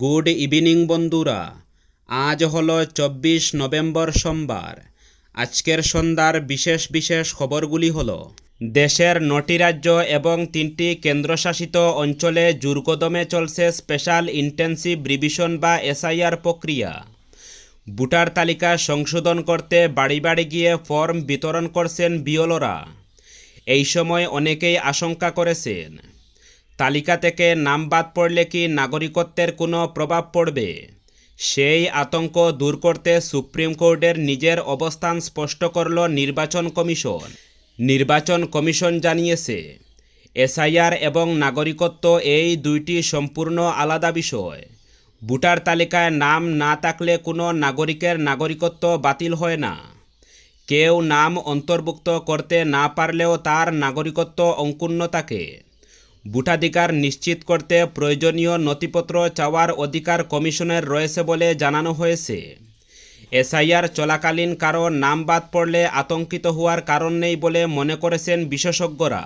Good evening বন্ধুরা। আজ হল চব্বিশ নভেম্বর সোমবার। আজকের সন্ধ্যার বিশেষ বিশেষ খবরগুলি হল, দেশের নটি রাজ্য এবং তিনটি কেন্দ্রশাসিত অঞ্চলে জোরকদমে চলছে স্পেশাল ইন্টেন্সিভ রিভিশন বা এসআইআর প্রক্রিয়া। ভোটার তালিকা সংশোধন করতে বাড়ি বাড়ি গিয়ে ফর্ম বিতরণ করছেন বিওলরা এই সময় অনেকেই আশঙ্কা করেছেন। তালিকা থেকে নাম বাদ পড়লে কি নাগরিকত্বের কোনো প্রভাব পড়বে? সেই আতঙ্ক দূর করতে সুপ্রিম কোর্টের নিজের অবস্থান স্পষ্ট করল নির্বাচন কমিশন। নির্বাচন কমিশন জানিয়েছে, এসআইআর এবং নাগরিকত্ব এই দুইটি সম্পূর্ণ আলাদা বিষয়। ভোটার তালিকায় নাম না থাকলে কোনো নাগরিকের নাগরিকত্ব বাতিল হয় না। কেউ নাম অন্তর্ভুক্ত করতে না পারলেও তার নাগরিকত্ব অঙ্কুন্ন থাকে। ভোটাধিকার নিশ্চিত করতে প্রয়োজনীয় নথিপত্র চাওয়ার অধিকার কমিশনের রয়েছে বলে জানানো হয়েছে। এসআইআর চলাকালীন কারও নাম বাদ পড়লে আতঙ্কিত হওয়ার কারণ নেই বলে মনে করেছেন বিশেষজ্ঞরা।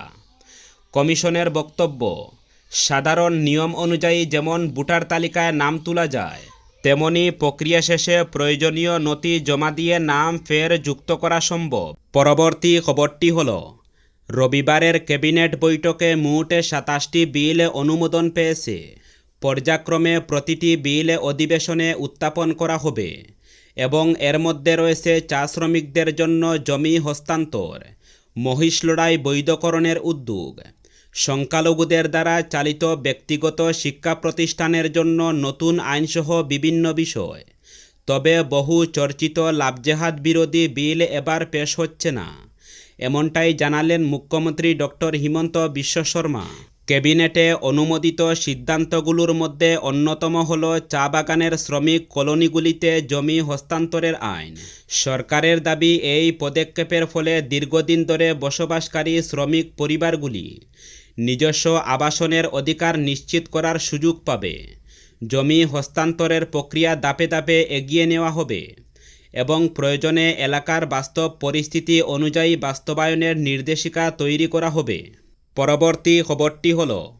কমিশনের বক্তব্য, সাধারণ নিয়ম অনুযায়ী যেমন ভোটার তালিকায় নাম তোলা যায়, তেমনি প্রক্রিয়া শেষে প্রয়োজনীয় নথি জমা দিয়ে নাম ফের যুক্ত করা সম্ভব। পরবর্তী খবরটি হলো রবিবারের ক্যাবিনেট বৈঠকে মোট সাতাশটি বিল অনুমোদন পেয়েছে। পর্যায়ক্রমে প্রতিটি বিল অধিবেশনে উত্থাপন করা হবে এবং এর মধ্যে রয়েছে চা শ্রমিকদের জন্য জমি হস্তান্তর, মহিষ লড়াই বৈধকরণের উদ্যোগ, সংখ্যালঘুদের দ্বারা চালিত ব্যক্তিগত শিক্ষা প্রতিষ্ঠানের জন্য নতুন আইনসহ বিভিন্ন বিষয়। তবে বহু চর্চিত লাভজেহাদ বিরোধী বিল এবার পেশ হচ্ছে না। এমনটাই জানালেন মুখ্যমন্ত্রী ডক্টর হিমন্ত বিশ্ব শর্মা। ক্যাবিনেটে অনুমোদিত সিদ্ধান্তগুলোর মধ্যে অন্যতম হল চা বাগানের শ্রমিক কলোনিগুলিতে জমি হস্তান্তরের আইন। সরকারের দাবি, এই পদক্ষেপের ফলে দীর্ঘদিন ধরে বসবাসকারী শ্রমিক পরিবারগুলি নিজস্ব আবাসনের অধিকার নিশ্চিত করার সুযোগ পাবে। জমি হস্তান্তরের প্রক্রিয়া দাপে দাপে এগিয়ে নেওয়া হবে। এবং প্রয়োজনে এলাকার বাস্তব পরিস্থিতি অনুযায়ী বাস্তবায়নের নির্দেশিকা তৈরি করা হবে। পরবর্তী খবরটি হল,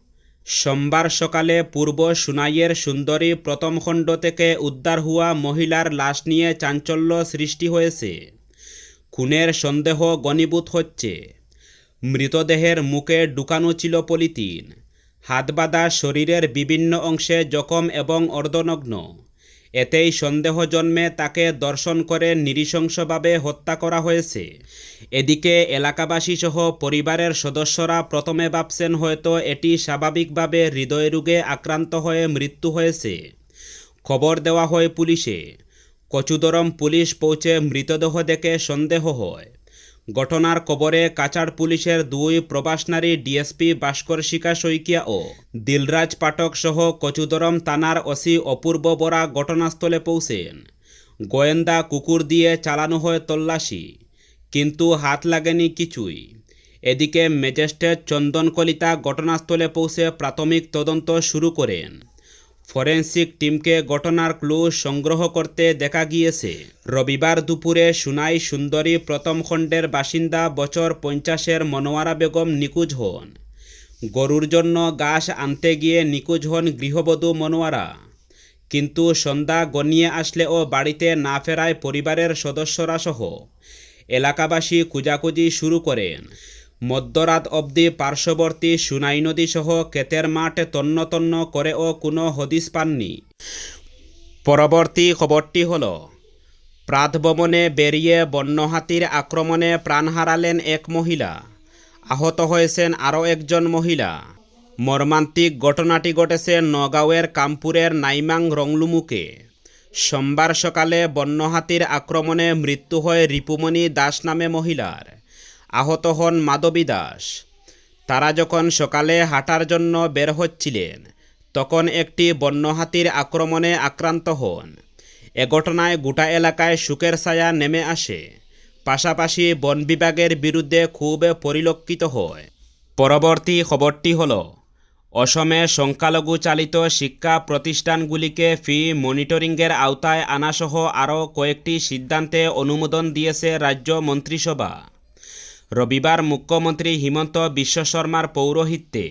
সোমবার সকালে পূর্ব সুনাইয়ের সুন্দরী প্রথম খণ্ড থেকে উদ্ধার হওয়া মহিলার লাশ নিয়ে চাঞ্চল্য সৃষ্টি হয়েছে। খুনের সন্দেহ গণীভূত হচ্ছে। মৃতদেহের মুখে ঢুকানো ছিল পলিথিন। হাত বাঁধা শরীরের বিভিন্ন অংশে জখম এবং অর্ধনগ্ন। এতেই সন্দেহ জন্মে তাকে দর্শন করে নিরিশংসভাবে হত্যা করা হয়েছে। এদিকে এলাকাবাসী সহ পরিবারের সদস্যরা প্রথমে ভাবছেন হয়তো এটি স্বাভাবিকভাবে হৃদয় রোগে আক্রান্ত হয়ে মৃত্যু হয়েছে। খবর দেওয়া হয় পুলিশে। কচুদরম পুলিশ পৌঁছে মৃতদেহ দেখে সন্দেহ হয়। ঘটনার কবরে কাচার পুলিশের দুই প্রবাসনারী ডিএসপি ভাস্কর শিকা শইকিয়া ও দিলরাজ পাঠক সহ কচুদরম থানার ওসি অপূর্ব বরা ঘটনাস্থলে পৌঁছেন। গোয়েন্দা কুকুর দিয়ে চালানো হয় তল্লাশি, কিন্তু হাত লাগেনি কিছুই। এদিকে ম্যাজিস্ট্রেট চন্দন কলিতা ঘটনাস্থলে পৌঁছে প্রাথমিক তদন্ত শুরু করেন। ফরেন্সিক টিমকে ঘটনার ক্লু সংগ্রহ করতে দেখা গিয়েছে। রবিবার দুপুরে সুনাই সুন্দরী প্রথম খণ্ডের বাসিন্দা বছর পঞ্চাশের মনোয়ারা বেগম নিখোঁজ হন। গরুর জন্য ঘাস আনতে গিয়ে নিখোঁজ হন গৃহবধূ মনোয়ারা। কিন্তু সন্ধ্যা গনিয়ে আসলেও বাড়িতে না ফেরায় পরিবারের সদস্যরা সহ এলাকাবাসী খোঁজাখুঁজি শুরু করেন। মধ্যরাত অবধি পার্শ্ববর্তী সুনাই নদী সহ ক্ষেতের মাঠ তন্নতন্ন তন্ন করেও কোনো হদিস পাননি। পরবর্তী খবরটি হল প্রাতভবনে বেরিয়ে বন্যহাতির আক্রমণে প্রাণ হারালেন এক মহিলা। আহত হয়েছেন আরও একজন মহিলা। মর্মান্তিক ঘটনাটি ঘটেছে নগাঁওয়ের কামপুরের নাইমাং রংলুমুকে। সোমবার সকালে বন্যহাতির আক্রমণে মৃত্যু হয় রিপুমণি দাস নামে মহিলার। আহত হন মাধবী দাস। তারা যখন সকালে হাঁটার জন্য বের হচ্ছিলেন, তখন একটি বন্যহাতির আক্রমণে আক্রান্ত হন। এ ঘটনায় গোটা এলাকায় শোকের ছায়া নেমে আসে। পাশাপাশি বন বিভাগের বিরুদ্ধে খুব পরিলক্ষিত হয়। পরবর্তী খবরটি হল, অসমে সংখ্যালঘু চালিত শিক্ষা প্রতিষ্ঠানগুলিকে ফি মনিটরিংয়ের আওতায় আনাসহ আরও কয়েকটি সিদ্ধান্তে অনুমোদন দিয়েছে রাজ্য মন্ত্রিসভা। রবিবার মুখ্যমন্ত্রী হিমন্ত বিশ্ব শর্মার পৌরোহিত্যে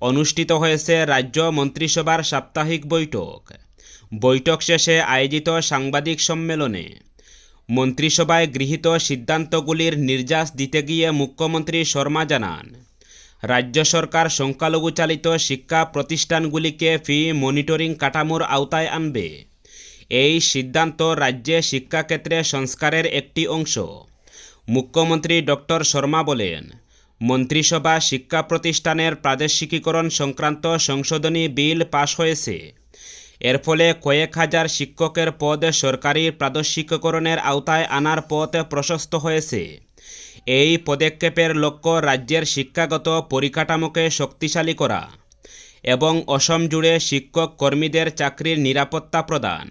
অনুষ্ঠিত হয়েছে রাজ্য মন্ত্রিসভার সাপ্তাহিক বৈঠক। বৈঠক শেষে আয়োজিত সাংবাদিক সম্মেলনে মন্ত্রিসভায় গৃহীত সিদ্ধান্তগুলির নির্যাস দিতে গিয়ে মুখ্যমন্ত্রী শর্মা জানান রাজ্য সরকার সংখ্যালঘু চালিত শিক্ষা প্রতিষ্ঠানগুলিকে ফি মনিটরিং কাঠামোর আওতায় আনবে। এই সিদ্ধান্ত রাজ্যে শিক্ষাক্ষেত্রে সংস্কারের একটি অংশ। মুখ্যমন্ত্রী ডক্টর শর্মা বলেন, মন্ত্রিসভা শিক্ষা প্রতিষ্ঠানের প্রাদেশিকীকরণ সংক্রান্ত সংশোধনী বিল পাশ হয়েছে। এর ফলে কয়েক হাজার শিক্ষকের পদ সরকারি প্রাদেশিককরণের আওতায় আনার পথ প্রশস্ত হয়েছে। এই পদক্ষেপের লক্ষ্য রাজ্যের শিক্ষাগত পরিকাঠামোকে শক্তিশালী করা এবং অসম জুড়ে শিক্ষক কর্মীদের চাকরির নিরাপত্তা প্রদান।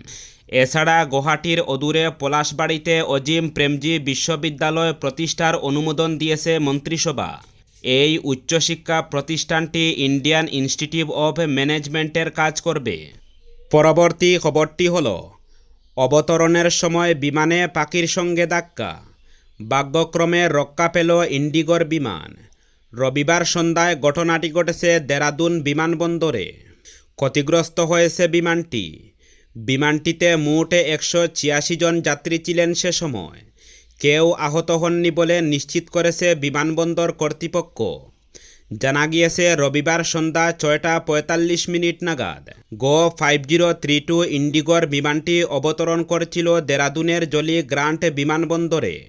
এছাড়া গুয়াহাটির অদূরে পলাশবাড়িতে অজিম প্রেমজি বিশ্ববিদ্যালয় প্রতিষ্ঠার অনুমোদন দিয়েছে মন্ত্রিসভা। এই উচ্চশিক্ষা প্রতিষ্ঠানটি ইন্ডিয়ান ইনস্টিটিউট অফ ম্যানেজমেন্টের কাজ করবে। পরবর্তী খবরটি হল, অবতরণের সময় বিমানে পাখির সঙ্গে ধাক্কা। ভাগ্যক্রমে রক্ষা পেল ইন্ডিগোর বিমান। রবিবার সন্ধ্যায় ঘটনাটি ঘটেছে দেরাদুন বিমানবন্দরে। ক্ষতিগ্রস্ত হয়েছে বিমানটি। বিমানটিতে মোট একশো ছিয়াশি জন যাত্রী ছিলেন সে সময়। কেউ আহত হননি বলে নিশ্চিত করেছে বিমানবন্দর কর্তৃপক্ষ। জানা গিয়েছে, রবিবার সন্ধ্যা ছয়টা পঁয়তাল্লিশ মিনিট নাগাদ go five zero three two ইন্ডিগোর বিমানটি অবতরণ করছিল দেরাদুনের জলি গ্রান্ট বিমানবন্দরে।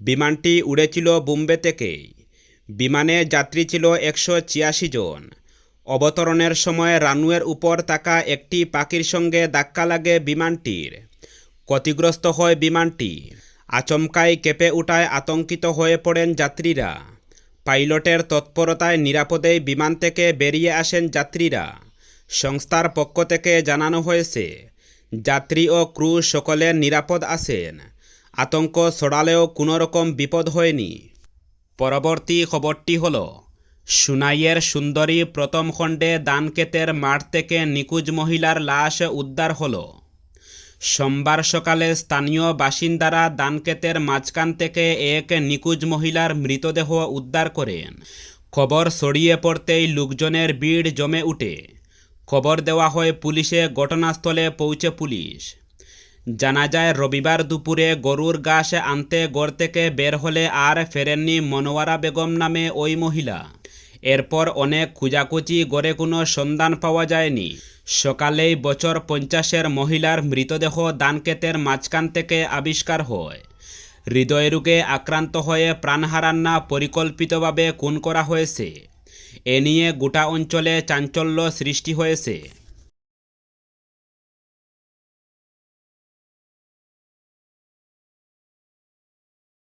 বিমানটি উড়েছিল বোম্বে থেকেই। বিমানে যাত্রী ছিল একশো ছিয়াশি জন। অবতরণের সময় রানওয়ের উপর থাকা একটি পাখির সঙ্গে ধাক্কা লাগে বিমানটির। ক্ষতিগ্রস্ত হয় বিমানটি। আচমকায় কেঁপে উঠায় আতঙ্কিত হয়ে পড়েন যাত্রীরা। পাইলটের তৎপরতায় নিরাপদে বিমান থেকে বেরিয়ে আসেন যাত্রীরা। সংস্থার পক্ষ থেকে জানানো হয়েছে, যাত্রী ও ক্রু সকলে নিরাপদ আছেন। আতঙ্ক ছড়ালেও কোনো রকম বিপদ হয়নি। পরবর্তী খবরটি হল সুনাইয়ের সুন্দরী প্রথম খণ্ডে দানকেতের মাঠ থেকে নিকুজ মহিলার লাশ উদ্ধার হলো। সোমবার সকালে স্থানীয় বাসিন্দারা দানকেতের মাঝখান থেকে এক নিকুজ মহিলার মৃতদেহ উদ্ধার করেন। খবর ছড়িয়ে পড়তেই লোকজনের ভিড় জমে উঠে। খবর দেওয়া হয় পুলিশে ঘটনাস্থলে পৌঁছে পুলিশ। জানা যায়, রবিবার দুপুরে গরুর ঘাস আনতে গড় থেকে বের হলে আর ফেরেননি মনোয়ারা বেগম নামে ওই মহিলা। এরপর অনেক খুঁজাখুঁজি গড়ে কোনো সন্ধান পাওয়া যায়নি। সকালেই বছর পঞ্চাশের মহিলার মৃতদেহ দানকেতের মাঝখান থেকে আবিষ্কার হয়। হৃদয়রোগে আক্রান্ত হয়ে প্রাণ হারান না পরিকল্পিতভাবে খুন করা হয়েছে। এ নিয়ে গোটা অঞ্চলে চাঞ্চল্য সৃষ্টি হয়েছে।